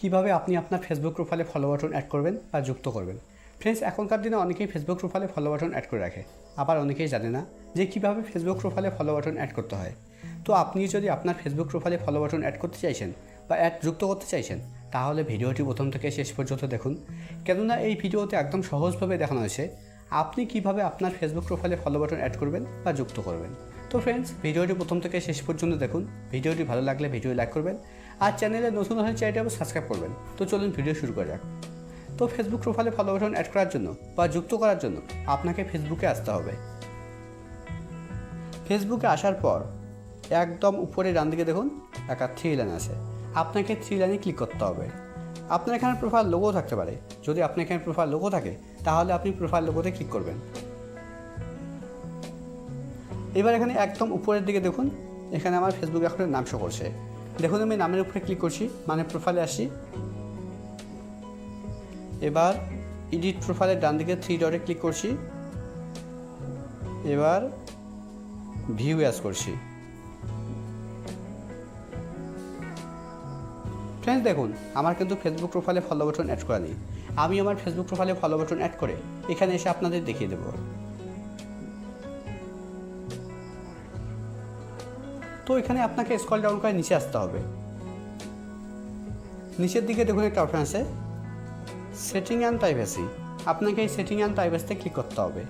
কীভাবে আপনি আপনার ফেসবুক প্রোফাইলে ফলো বাটন অ্যাড করবেন বা যুক্ত করবেন? ফ্রেন্ডস এখনকার দিনে অনেকেই ফেসবুক প্রোফাইলে ফলো বাটন অ্যাড করে রাখে। আবার অনেকেই জানে না যে কীভাবে ফেসবুক প্রোফাইলে ফলো বাটন অ্যাড করতে হয়। তো আপনি যদি আপনার ফেসবুক প্রোফাইলে ফলো বাটন অ্যাড করতে চাইছেন বা অ্যাড যুক্ত করতে চাইছেন, তাহলে ভিডিওটি প্রথম থেকে শেষ পর্যন্ত দেখুন। কেননা এই ভিডিওতে একদম সহজভাবে দেখানো হয়েছে আপনি কীভাবে আপনার ফেসবুক প্রোফাইলে ফলো বাটন অ্যাড করবেন বা যুক্ত করবেন। তো ফ্রেন্ডস ভিডিওটি প্রথম থেকে শেষ পর্যন্ত দেখুন। ভিডিওটি ভালো লাগলে ভিডিও লাইক করবেন আর চ্যানেলে নতুন হলে চ্যানেলটি সাবস্ক্রাইব করবেন। তো চলুন ভিডিও শুরু করা যাক। তো ফেসবুক প্রোফাইলে ফলো বাটন অ্যাড করার জন্য বা যুক্ত করার জন্য আপনাকে ফেসবুকে আসতে হবে। ফেসবুকে আসার পর একদম উপরে ডান দিকে দেখুন, একটা থ্রি লাইন আছে। আপনাকে থ্রি লাইনে ক্লিক করতে হবে। আপনার এখানে প্রোফাইল লোগো থাকতে পারে। যদি আপনার এখানে প্রোফাইল লোগো থাকে, তাহলে আপনি প্রোফাইল লোগোতে ক্লিক করবেন। এবার এখানে একদম উপরের দিকে দেখুন, এখানে আমার ফেসবুক অ্যাকাউন্টের নাম শো করছে। দেখুন আমি নামের উপরে ক্লিক করছি মানে প্রোফাইলে আসি। এবার এডিট প্রোফাইলের ডান দিকে থ্রি ডটে ক্লিক করছি। এবার ভিউ অ্যাজ করছি। ফ্রেন্ডস দেখুন, আমার কিন্তু ফেসবুক প্রোফাইলে ফলো বাটন অ্যাড করা নেই। আমি আমার ফেসবুক প্রোফাইলে ফলো বাটন অ্যাড করে এখানে এসে আপনাদের দেখিয়ে দেবো। তো এখানে আপনাকে স্কল ডাউন করে নিচে আসতে হবে। নিচের দিকে দেখুন একটা অপশন আছে সেটিং অ্যান্ড প্রাইভেসি আপনাকে এই সেটিং অ্যান্ড প্রাইভেসিতে ক্লিক করতে হবে।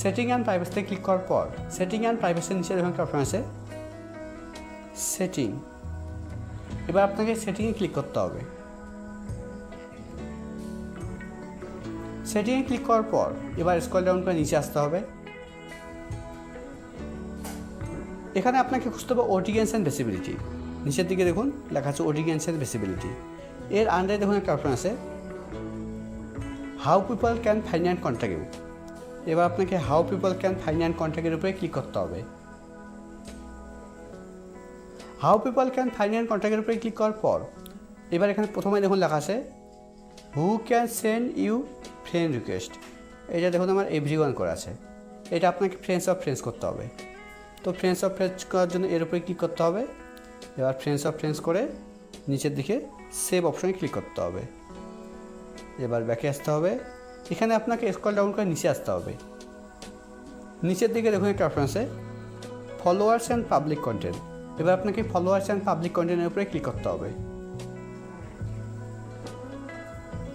সেটিং অ্যান্ড প্রাইভেসিতে ক্লিক করার পর সেটিং অ্যান্ড প্রাইভেসির নিচে দেখুন একটা অপশন আছে সেটিং এবার আপনাকে সেটিংয়ে ক্লিক করতে হবে। সেটিংয়ে ক্লিক করার পর, এবার স্কল ডাউন করে নিচে আসতে হবে। এখানে আপনাকে খুঁজতে হবে অডিয়েন্স অ্যান্ড ভিসিবিলিটি নিচের দিকে দেখুন, লেখা আছে অডিয়েন্স অ্যান্ড ভিসিবিলিটি এর আন্ডারে দেখুন একটা অপশন আছে how people can find and এবার আপনাকে how people can find and উপরে ক্লিক করতে হবে। How people can find and উপরে ক্লিক করার পর, এবার এখানে প্রথমে দেখুন লেখা আছে who can send you friend request এটা দেখুন আমার এভরি ওয়ান করা আছে। এটা আপনাকে ফ্রেন্ডস অফ ফ্রেন্ডস করতে হবে। তো ফ্রেন্ডস অফ ফ্রেন্ডস করার জন্য এর উপরে ক্লিক করতে হবে। এবার ফ্রেন্ডস অফ ফ্রেন্ডস করে নিচের দিকে সেভ অপশনে ক্লিক করতে হবে। এবার ব্যাকে আসতে হবে। এখানে আপনাকে স্কল ডাউন করে নিচে আসতে হবে। নিচের দিকে দেখুন একটা অপশন আছে ফলোয়ার্স অ্যান্ড পাবলিক কন্টেন্ট এবার আপনাকে ফলোয়ার্স অ্যান্ড পাবলিক কন্টেন্টের উপরে ক্লিক করতে হবে।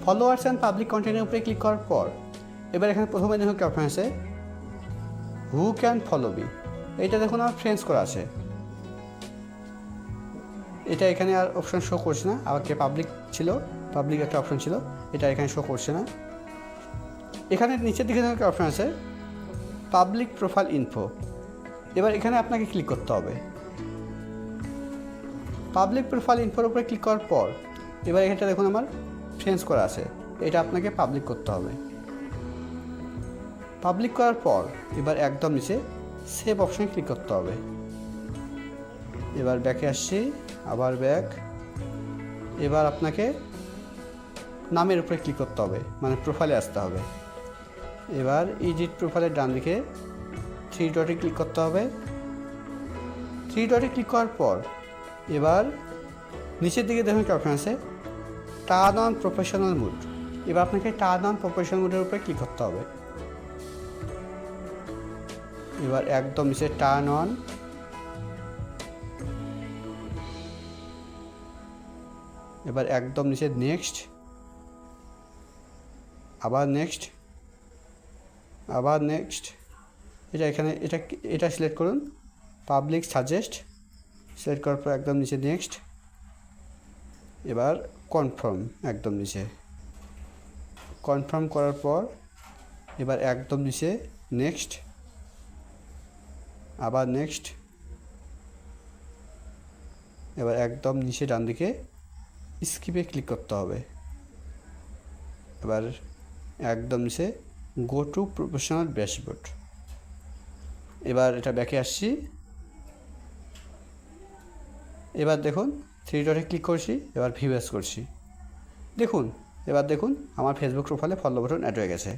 ফলোয়ার্স অ্যান্ড পাবলিক কন্টেন্টের উপরে ক্লিক করার পর, এবার এখানে প্রথমে দেখুন একটা অপশন আছে হু ক্যান ফলো বি এটা দেখুন আমার ফ্রেন্ডস করা আছে। এটা এখানে আর অপশন শো করছে না। আবার কে পাবলিক ছিল পাবলিক একটা অপশন ছিল, এটা এখানে শো করছে না। এখানে নিচের দিকে একটা অপশন আছে পাবলিক প্রোফাইল ইনফো এবার এখানে আপনাকে ক্লিক করতে হবে। পাবলিক প্রোফাইল ইনফোর উপরে ক্লিক করার পর, এবার এখানটা দেখুন আমার ফ্রেন্ডস করা আছে। এটা আপনাকে পাবলিক করতে হবে। পাবলিক করার পর, এবার একদম নিচে সেভ অপশনে ক্লিক করতে হবে। এবার ব্যাকে আসছি, আবার ব্যাক এবার আপনাকে নামের উপরে ক্লিক করতে হবে মানে প্রোফাইলে আসতে হবে। এবার ইডিট প্রোফাইলের ডান দিকে থ্রি ডটে ক্লিক করতে হবে। থ্রি ডটে ক্লিক করার পর এবার নিচের দিকে দেখুন একটা অপশন আছে টার্ন অন প্রফেশনাল মুড এবার আপনাকে টার্ন অন প্রফেশনাল মুডের উপরে ক্লিক করতে হবে। এবার একদম নিচে টার্ন অন এবার একদম নিচে নেক্সট আবার নেক্সট আবার নেক্সট এটা এখানে, এটা এটা সিলেক্ট করুন। পাবলিক সাজেস্ট সিলেক্ট করার পর একদম নিচে নেক্সট এবার কনফার্ম একদম নিচে। কনফার্ম করার পর এবার একদম নিচে নেক্সট আবার নেক্সট এবার একদম নিচে ডান দিকে স্কিপে ক্লিক করতে হবে। এবার একদম নিচে গো টু প্রফেশনাল ড্যাশবোর্ড এবার এটা ব্যাকে আসছি। এবার দেখুন থ্রি ডটে ক্লিক করছি, এবার ভিউ করছি। দেখুন, এবার দেখুন, আমার ফেসবুক প্রোফাইলে ফলো বাটন অ্যাড হয়ে গেছে।